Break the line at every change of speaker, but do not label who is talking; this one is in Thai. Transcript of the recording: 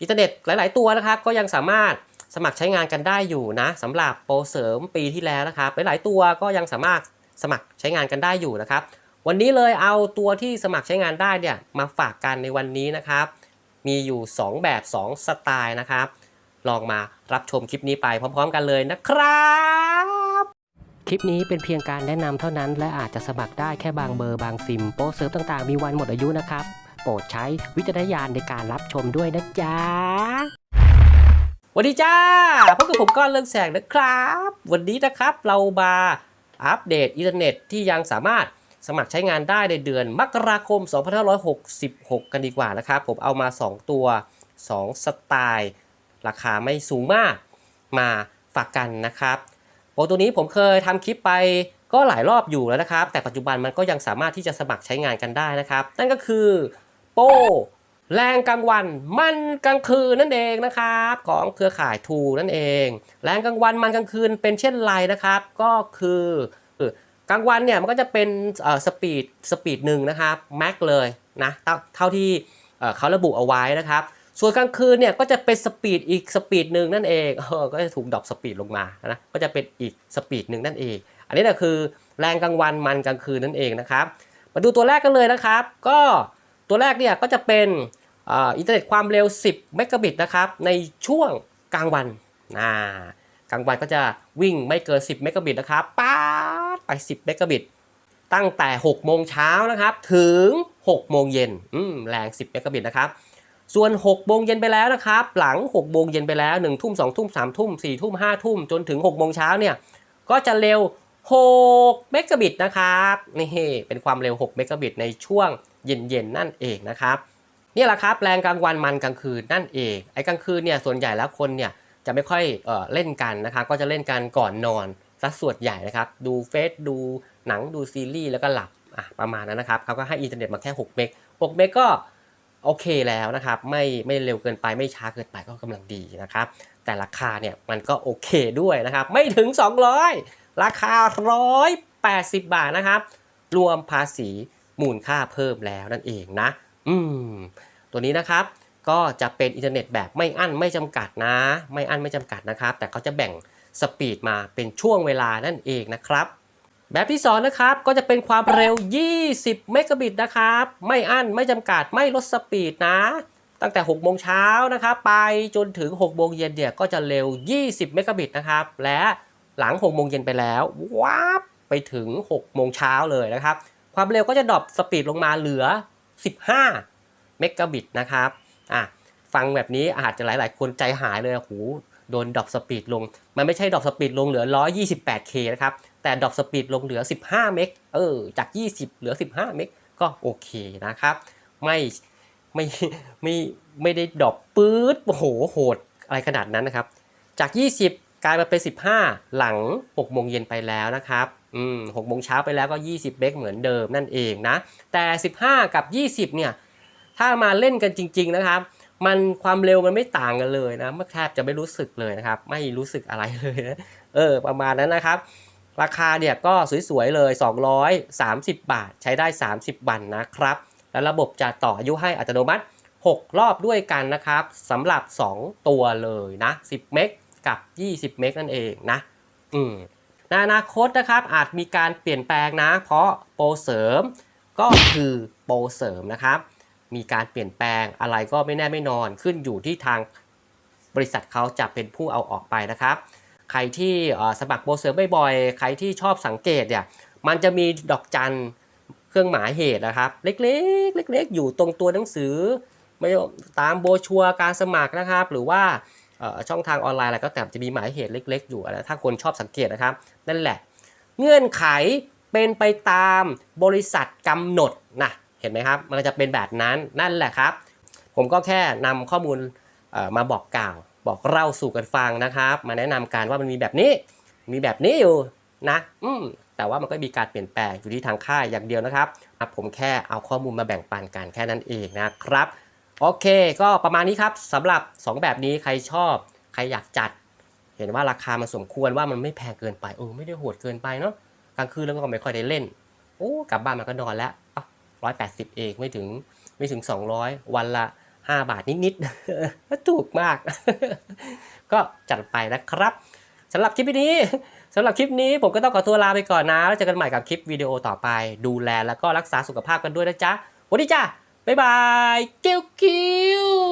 อินเทอร์เน็ตหลาย ๆ ตัวนะครับก็ยังสามารถสมัครใช้งานกันได้อยู่นะสำหรับโปรเสริมปีที่แล้วนะครับหลาย ๆ ตัวก็ยังสามารถสมัครใช้งานกันได้อยู่นะครับ วันนี้เลยเอาตัวที่สมัครใช้งานได้เนี่ยมาฝากกันในวันนี้นะครับ มีอยู่ 2 แบบ 2 สไตล์นะครับ ลองมารับชมคลิปนี้ไปพร้อม ๆ กันเลยนะครับคลิปนี้เป็นเพียงการแนะนำเท่านั้นและอาจจะสมัครได้แค่บางเบอร์บางซิม โปรเซิร์ฟต่างๆ มีวันหมดอายุนะครับ โปรดใช้วิจารณญาณในการรับชมด้วยนะจ๊ะวัสดีจ้าพบกับผมก้อนเรื่องแสงนะครับ วันนี้นะครับเรามาอัปเดตอินเทอร์เน็ตที่ยังสามารถสมัครใช้งานได้ในเดือนมกราคม 2566 กันดีกว่านะครับ ผมเอามา 2 ตัว 2 สไตล์ ราคาไม่สูงมากมาฝากกันนะครับโปรตัวนี้ผมเคยทำคลิปไปก็หลายรอบอยู่แล้วนะครับ แต่ปัจจุบันมันก็ยังสามารถที่จะสมัครใช้งานกันได้นะครับ นั่นก็คือ โปรแรงกลางวันมันกลางคืนนั่นเองนะครับ ของเครือข่ายทูนั่นเอง แรงกลางวันมันกลางคืนเป็นเช่นไรนะครับ ก็คือกลางวันเนี่ยมันก็จะเป็นสปีดสปีดหนึ่งนะครับแม็กเลยนะเท่าที่เอ่อเขาระบุเอาไว้นะครับ ส่วนกลางคืนเนี่ยก็จะเป็นสปีดอีกสปีดหนึ่งนั่นเองเออก็จะถูกดรอปสปีดลงมานะก็จะเป็นอีกสปีดหนึ่งนั่นเอง อันนี้นะคือแรงกลางวันมันกลางคืนนั่นเองนะครับ มาดูตัวแรกกันเลยนะครับ ก็ ตัวแรกเนี่ยก็จะเป็นอินเทอร์เน็ตความเร็ว 10 เมกะบิตนะครับในช่วงกลางวันอ่ากลางวันก็จะวิ่งไม่เกิน 10 เมกะบิตนะครับป๊าดไป 10 เมกะบิต ตั้งแต่ 6 โมงเช้านะครับ ถึง 6 โมงเย็นแรง 10 เมกะบิตนะครับ ส่วน 6 โมงเย็นไปแล้วนะครับ หลัง 6 โมงเย็นไปแล้ว 1 ทุ่ม 2 ทุ่ม 3 ทุ่ม 4 ทุ่ม 5 ทุ่ม จนถึง 6 โมงเช้าเนี่ย ก็จะเร็ว 6 เมกะบิตนะครับ นี่เป็นความเร็ว 6 เมกะบิตในช่วง เย็นๆนั่นเองนะครับนี่แหละครับแรงกลางวันมันกลางคืนนั่นเองไอ้กลางคืนเนี่ยส่วนใหญ่แล้วคนเนี่ยจะไม่ค่อยเออเล่นกันนะครับก็จะเล่นกันก่อนนอนซะส่วนใหญ่นะครับดูเฟซดูหนังดูซีรีส์แล้วก็หลับอะประมาณนั้นนะครับเขาก็ให้อินเทอร์เน็ตมาแค่6เมก6เมกก็โอเคแล้วนะครับไม่ไม่เร็วเกินไปไม่ช้าเกินไปก็กำลังดีนะครับแต่ราคาเนี่ยมันก็โอเคด้วยนะครับไม่ถึง 200 ราคา 180 บาทนะครับรวมภาษี มูลค่าเพิ่มแล้วนั่นเองนะ อืม ตัวนี้นะครับก็จะเป็นอินเทอร์เน็ตแบบไม่อั้นไม่จำกัดนะ ไม่อั้นไม่จำกัดนะครับ แต่เขาจะแบ่งสปีดมาเป็นช่วงเวลานั่นเองนะครับ แบบที่2นะครับก็จะเป็นความเร็ว 20 เมกะบิตนะครับ ไม่อั้นไม่จำกัดไม่ลดสปีดนะ ตั้งแต่6โมงเช้านะครับไปจนถึง6โมงเย็นเนี่ยก็จะเร็ว 20 เมกะบิตนะครับ และหลัง6โมงเย็นไปแล้วว้าบไปถึง6โมงเช้าเลยนะครับ ความเร็วก็จะดรอปสปีดลงมาเหลือ 15 เมกะบิตนะครับอะฟังแบบนี้อาจจะหลาย ๆ คนใจหายเลยโอ้โหโดนดรอปสปีดลง มันไม่ใช่ดรอปสปีดลงเหลือ 128K นะครับ แต่ดรอปสปีดลงเหลือ 15 เมก เออ จาก 20 เหลือ 15 เมก ก็โอเคนะครับ ไม่ ไม่ ไม่ ไม่ได้ดรอปปื๊ด โอ้โห โหด อะไรขนาดนั้นนะครับ จาก 20 กลายมาเป็น 15 หลัง6โมงเย็นไปแล้วนะครับอืม6โมงเช้าไปแล้วก็ 20เมกเหมือนเดิมนั่นเองนะ แต่ 15 กับ 20 เนี่ย ถ้ามาเล่นกันจริง ๆ นะครับ มันความเร็วมันไม่ต่างกันเลยนะมันแทบจะไม่รู้สึกเลยนะครับ ไม่รู้สึกอะไรเลยนะ เออ ประมาณนั้นนะครับ ราคาเนี่ยก็สวย ๆ เลย 230 บาท ใช้ได้ 30 วันนะครับ แล้วระบบจะต่ออายุให้อัตโนมัติ 6 รอบด้วยกันนะครับสำหรับ 2 ตัวเลยนะ 10 เมก กับ 20 เมกนั่นเองนะอืมในอนาคตนะครับอาจมีการเปลี่ยนแปลงนะ เพราะโปรเสริมก็คือโปรเสริมนะครับ มีการเปลี่ยนแปลงอะไรก็ไม่แน่ไม่นอนขึ้นอยู่ที่ทางบริษัทเขาจะเป็นผู้เอาออกไปนะครับ ใครที่สมัครโปรเสริมบ่อยๆ ใครที่ชอบสังเกตเนี่ยมันจะมีดอกจันเครื่องหมายเหตุนะครับ เล็กๆ เล็ก ๆ อยู่ตรงตัวหนังสือไม่ตามโบชัวการสมัครนะครับ หรือว่า ช่องทางออนไลน์อะไรก็แต่จะมีหมายเหตุเล็ก ๆ อยู่นะถ้าคนชอบสังเกตนะครับ นั่นแหละ เงื่อนไขเป็นไปตามบริษัทกำหนดนะเห็นไหมครับ มันจะเป็นแบบนั้นนั่นแหละครับ ผมก็แค่นำข้อมูลมาบอกกล่าว บอกเล่าสู่กันฟังนะครับ มาแนะนำกันว่ามันมีแบบนี้ มีแบบนี้อยู่นะอืมแต่ว่ามันก็มีการเปลี่ยนแปลงอยู่ที่ทางค่ายอย่างเดียวนะครับ ผมแค่เอาข้อมูลมาแบ่งปันกันแค่นั้นเองนะครับ โอเค ก็ประมาณนี้ครับสำหรับ 2 แบบนี้ใครชอบ ใครอยากจัด เห็นว่าราคามันสมควรว่ามันไม่แพงเกินไปเออไม่ได้โหดเกินไปเนาะกลางคืนแล้วก็ไม่ค่อยได้เล่นโอ้กลับบ้านมันก็นอนแล้วร้อยแปดสิบเองไม่ถึงไม่ถึง 200 วันละ5บาทนิดๆถูกมาก ก็จัดไปนะครับสำหรับคลิปนี้สำหรับคลิปนี้ผมก็ต้องขอตัวลาไปก่อนนะ แล้วเจอกันใหม่กับคลิปวิดีโอต่อไป ดูแลแล้วก็รักษาสุขภาพกันด้วยนะจ๊ะสวัสดีจ้า บ๊ายบายกิ้วกิ้ว